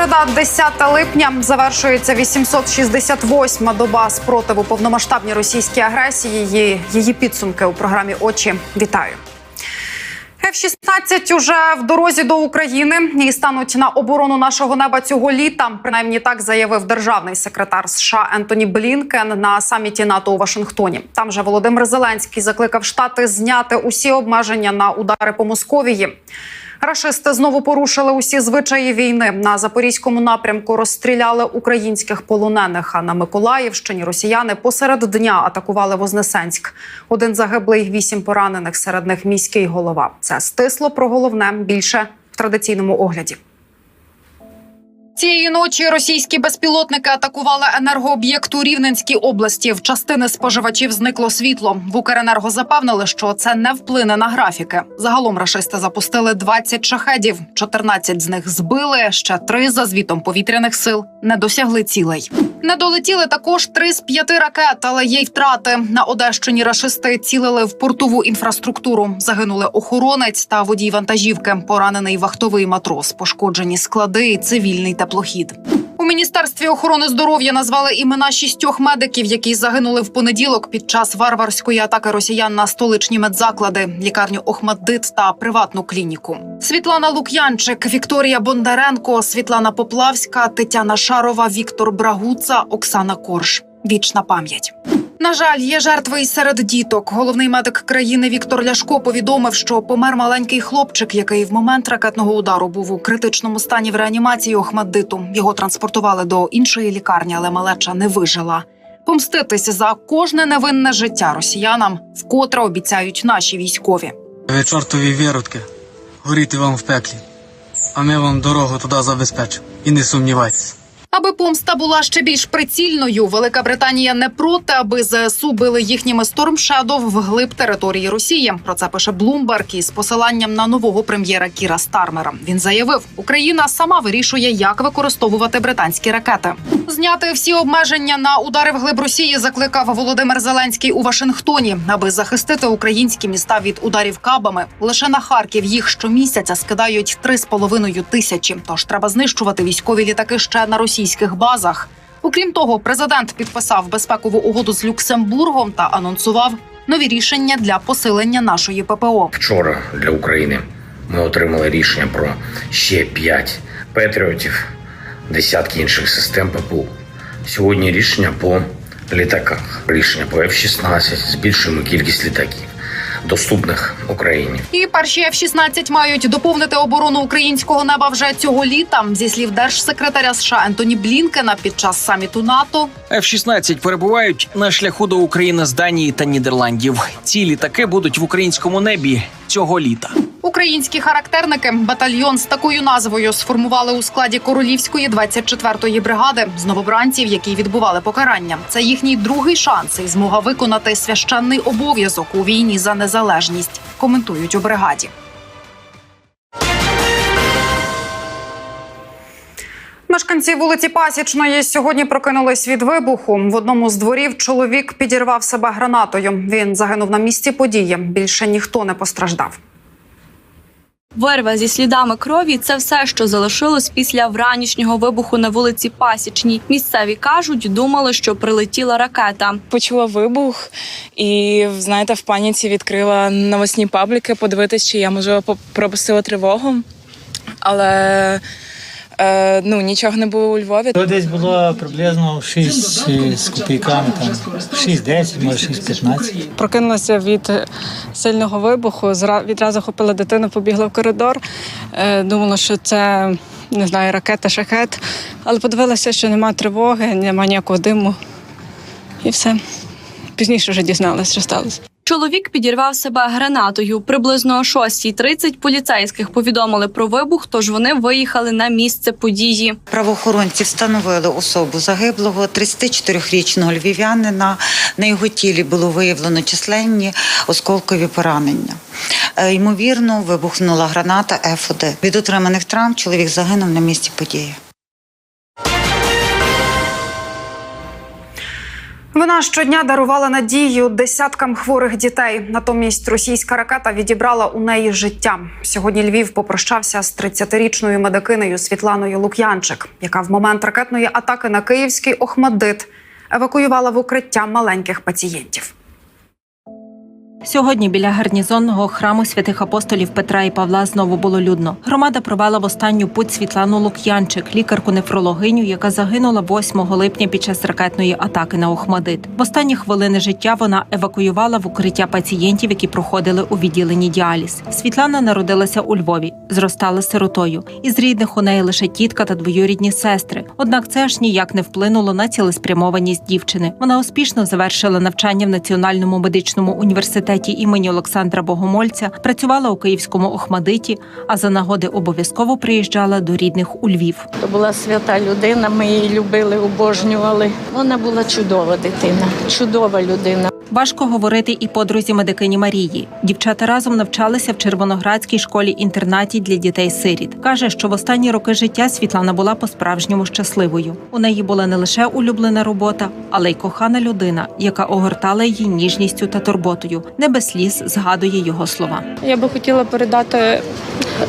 Середа, 10 липня, завершується 868-ма доба спротиву повномасштабній російській агресії. Її, її підсумки у програмі Очі. Вітаю. F-16 уже в дорозі до України і стануть на оборону нашого неба цього літа. Принаймні так заявив державний секретар США Ентоні Блінкен на саміті НАТО у Вашингтоні. Там же Володимир Зеленський закликав штати зняти усі обмеження на удари по Московії. Рашисти знову порушили усі звичаї війни. На запорізькому напрямку розстріляли українських полонених. А на Миколаївщині росіяни посеред дня атакували Вознесенськ. Один загиблий, вісім поранених. Серед них міський голова. Це стисло про головне більше в традиційному огляді. Цієї ночі російські безпілотники атакували енергооб'єкт у Рівненській області. В частини споживачів зникло світло. В Укренерго запевнили, що це не вплине на графіки. Загалом рашисти запустили 20 шахедів. 14 з них збили. Ще три за звітом повітряних сил не досягли цілей. Не долетіли також три з п'яти ракет, але є й втрати. На Одещині рашисти цілили в портову інфраструктуру. Загинули охоронець та водій вантажівки. Поранений вахтовий матрос. Пошкоджені склади цивільний теплохід. У міністерстві охорони здоров'я назвали імена шістьох медиків, які загинули в понеділок під час варварської атаки росіян на столичні медзаклади, лікарню Охмаддит та приватну клініку. Світлана Лук'янчик, Вікторія Бондаренко, Світлана Поплавська, Тетяна Шарова, Віктор Брагуца, Оксана Корж. Вічна пам'ять. На жаль, є жертви і серед діток. Головний медик країни Віктор Ляшко повідомив, що помер маленький хлопчик, який в момент ракетного удару був у критичному стані в реанімації Охмаддиту. Його транспортували до іншої лікарні, але малеча не вижила. Помститися за кожне невинне життя росіянам вкотре обіцяють наші військові. Ви чортові вірутки, горіти вам в пеклі, а ми вам дорогу туди забезпечимо. І не сумнівайтеся. Аби помста була ще більш прицільною, Велика Британія не проти, аби ЗСУ били їхніми Shadow вглиб території Росії. Про це пише Блумберг із посиланням на нового прем'єра Кіра Стармера. Він заявив, Україна сама вирішує, як використовувати британські ракети. Зняти всі обмеження на удари вглиб Росії закликав Володимир Зеленський у Вашингтоні, аби захистити українські міста від ударів кабами. Лише на Харків їх щомісяця скидають 3,5 тисячі. Тож треба знищувати військові літаки ще на російських базах. Окрім того, президент підписав безпекову угоду з Люксембургом та анонсував нові рішення для посилення нашої ППО. Вчора для України ми отримали рішення про ще 5 патріотів, десятки інших систем ППУ. Сьогодні рішення по літаках, рішення по F-16, збільшуємо кількість літаків, доступних Україні. І перші F-16 мають доповнити оборону українського неба вже цього літа. Зі слів держсекретаря США Ентоні Блінкена під час саміту НАТО. F-16 перебувають на шляху до України з Данії та Нідерландів. Ці літаки будуть в українському небі цього літа. Українські характерники батальйон з такою назвою сформували у складі королівської 24-ї бригади з новобранців, які відбували покарання. Це їхній другий шанс і змога виконати священний обов'язок у війні за незалежність. Коментують у бригаді. Мешканці вулиці Пасічної сьогодні прокинулись від вибуху. В одному з дворів чоловік підірвав себе гранатою. Він загинув на місці події. Більше ніхто не постраждав. Вирва зі слідами крові це все, що залишилось після вранішнього вибуху на вулиці Пасічній. Місцеві кажуть, думали, що прилетіла ракета. почула вибух і знаєте, в паніці відкрила новосні пабліки, подивитись, чи я можливо пропустила тривогу. Але е, ну нічого не було у Львові. То десь було приблизно 6 з копійками, там 6-10, може 6-15. Прокинулася від сильного вибуху. зра- Відразу хопила дитину, побігла в коридор. Е, Думала, що це не знаю, ракета, шахет. Але подивилася, що немає тривоги, немає ніякого диму. І все. Пізніше вже дізналася, що сталося. Чоловік підірвав себе гранатою. Приблизно о 6.30 поліцейських повідомили про вибух, тож вони виїхали на місце події. Правоохоронці встановили особу загиблого 34-річного львів'янина. На його тілі було виявлено численні осколкові поранення. Е, Ймовірно, вибухнула граната F1. Від отриманих травм чоловік загинув на місці події. Вона щодня дарувала надію десяткам хворих дітей. Натомість російська ракета відібрала у неї життя. Сьогодні Львів попрощався з 30-річною медикинею Світланою Лук'янчик, яка в момент ракетної атаки на київський Охмадит евакуювала в укриття маленьких пацієнтів. Сьогодні біля гарнізонного храму святих апостолів Петра і Павла знову було людно. Громада провела в останню путь Світлану Лук'янчик, лікарку-нефрологиню, яка загинула 8 липня під час ракетної атаки на Охмадит. В останні хвилини життя вона евакуювала в укриття пацієнтів, які проходили у відділенні діаліз. Світлана народилася у Львові, зростала сиротою. Із рідних у неї лише тітка та двоюрідні сестри. Однак це аж ніяк не вплинуло на цілеспрямованість дівчини. Вона успішно завершила навчання в Національному медичному університеті імені Олександра Богомольця, працювала у Київському Охмадиті, а за нагоди обов'язково приїжджала до рідних у Львів. То була свята людина, ми її любили, обожнювали. Вона була чудова дитина, чудова людина. Важко говорити і подрузі медикині Марії. Дівчата разом навчалися в Червоноградській школі інтернаті для дітей-сиріт. каже, що в останні роки життя Світлана була по-справжньому щасливою. У неї була не лише улюблена робота, але й кохана людина, яка огортала її ніжністю та турботою. Не без сліз згадує його слова. Я би хотіла передати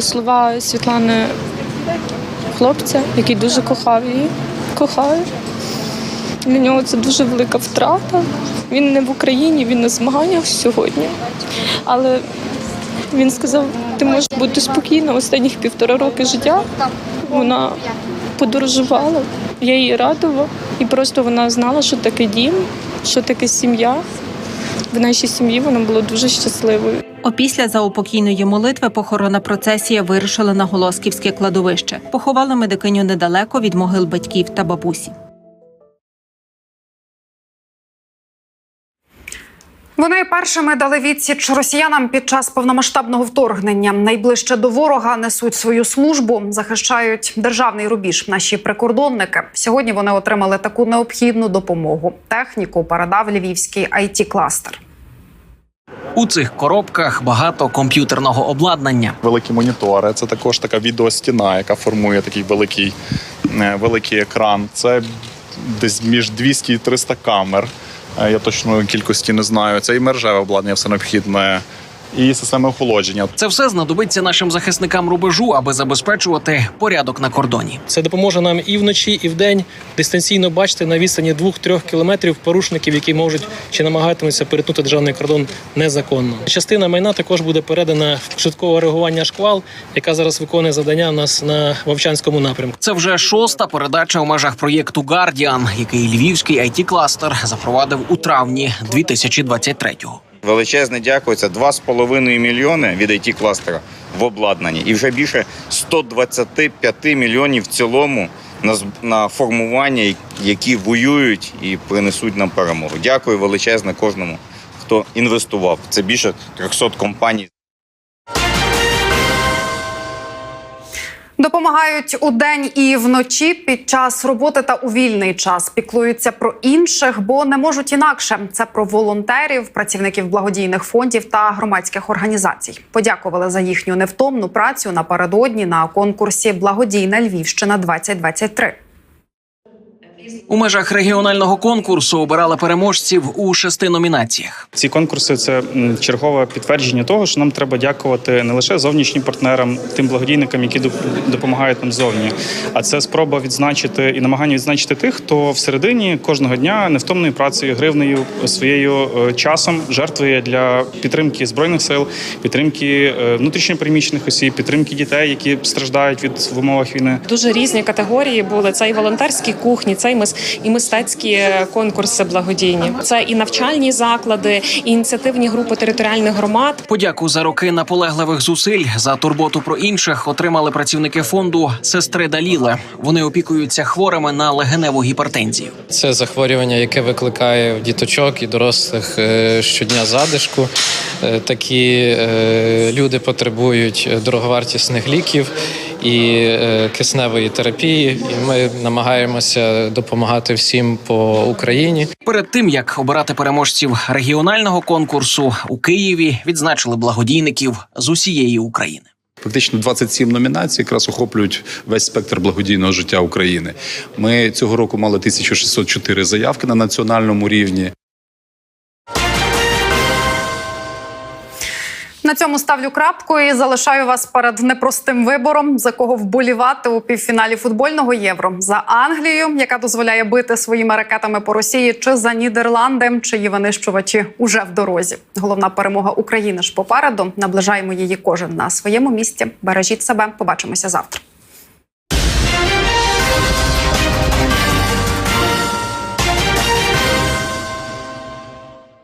слова Світлани хлопця, який дуже кохав її. Кохає. Для нього це дуже велика втрата. Він не в Україні, він на змаганнях сьогодні. Але він сказав, ти можеш бути спокійна останніх півтора роки життя. Вона подорожувала, я її радувала. І просто вона знала, що таке дім, що таке сім'я. В нашій сім'ї вона була дуже щасливою. Опісля заупокійної молитви похоронна процесія вирушила на Голосківське кладовище. Поховали медикиню недалеко від могил батьків та бабусі. Вони першими дали відсіч росіянам під час повномасштабного вторгнення. Найближче до ворога несуть свою службу, захищають державний рубіж. Наші прикордонники сьогодні вони отримали таку необхідну допомогу. Техніку передав львівський it кластер У цих коробках багато комп'ютерного обладнання. великі монітори. Це також така відеостіна, яка формує такий великий, е, великий екран. Це десь між 200 і 300 камер. Е, Я точно кількості не знаю. Це і мережеве обладнання, все необхідне, і системи охолодження. Це все знадобиться нашим захисникам рубежу, аби забезпечувати порядок на кордоні. Це допоможе нам і вночі, і вдень дистанційно бачити на відстані 2-3 кілометрів порушників, які можуть чи намагатимуться перетнути державний кордон незаконно. Частина майна також буде передана в швидкого реагування шквал, яка зараз виконує завдання у нас на Вовчанському напрямку. Це вже шоста передача у межах проєкту Guardian, який львівський it кластер запровадив у травні 2023-го. Величезне дякую. Це 2,5 мільйони від it кластера в обладнанні, і вже більше 125 мільйонів в цілому на на формування, які воюють і принесуть нам перемогу. Дякую величезне кожному, хто інвестував. Це більше 300 компаній. Допомагають удень і вночі під час роботи та у вільний час. Піклуються про інших, бо не можуть інакше. Це про волонтерів, працівників благодійних фондів та громадських організацій. Подякували за їхню невтомну працю напередодні на конкурсі Благодійна Львівщина 2023 У межах регіонального конкурсу обирали переможців у шести номінаціях. Ці конкурси це чергове підтвердження того, що нам треба дякувати не лише зовнішнім партнерам, тим благодійникам, які доп- допомагають нам зовні, а це спроба відзначити і намагання відзначити тих, хто всередині кожного дня невтомною працею, гривнею своєю е, часом жертвує для підтримки збройних сил, підтримки е, внутрішньопереміщених осіб, підтримки дітей, які страждають від в умовах війни. Дуже різні категорії були. Це і волонтерські кухні, це і мис- і мистецькі конкурси благодійні. Це і навчальні заклади, і ініціативні групи територіальних громад. Подяку за роки наполегливих зусиль за турботу про інших отримали працівники фонду сестри Даліле. Вони опікуються хворими на легеневу гіпертензію. Це захворювання, яке викликає в діточок і дорослих е, щодня задишку. Е, Такі е, люди потребують дороговартісних ліків і е, кисневої терапії. І ми намагаємося допомагати всім по Україні. Перед тим як обирати переможців регіонального конкурсу у Києві відзначили благодійників з усієї України. Фактично 27 номінацій якраз охоплюють весь спектр благодійного життя України. Ми цього року мали 1604 заявки на національному рівні. На цьому ставлю крапку і залишаю вас перед непростим вибором, за кого вболівати у півфіналі футбольного євро за Англію, яка дозволяє бити своїми ракетами по Росії, чи за Нідерланди, чиї винищувачі уже в дорозі. Головна перемога України ж попереду. Наближаємо її кожен на своєму місці. Бережіть себе. Побачимося завтра.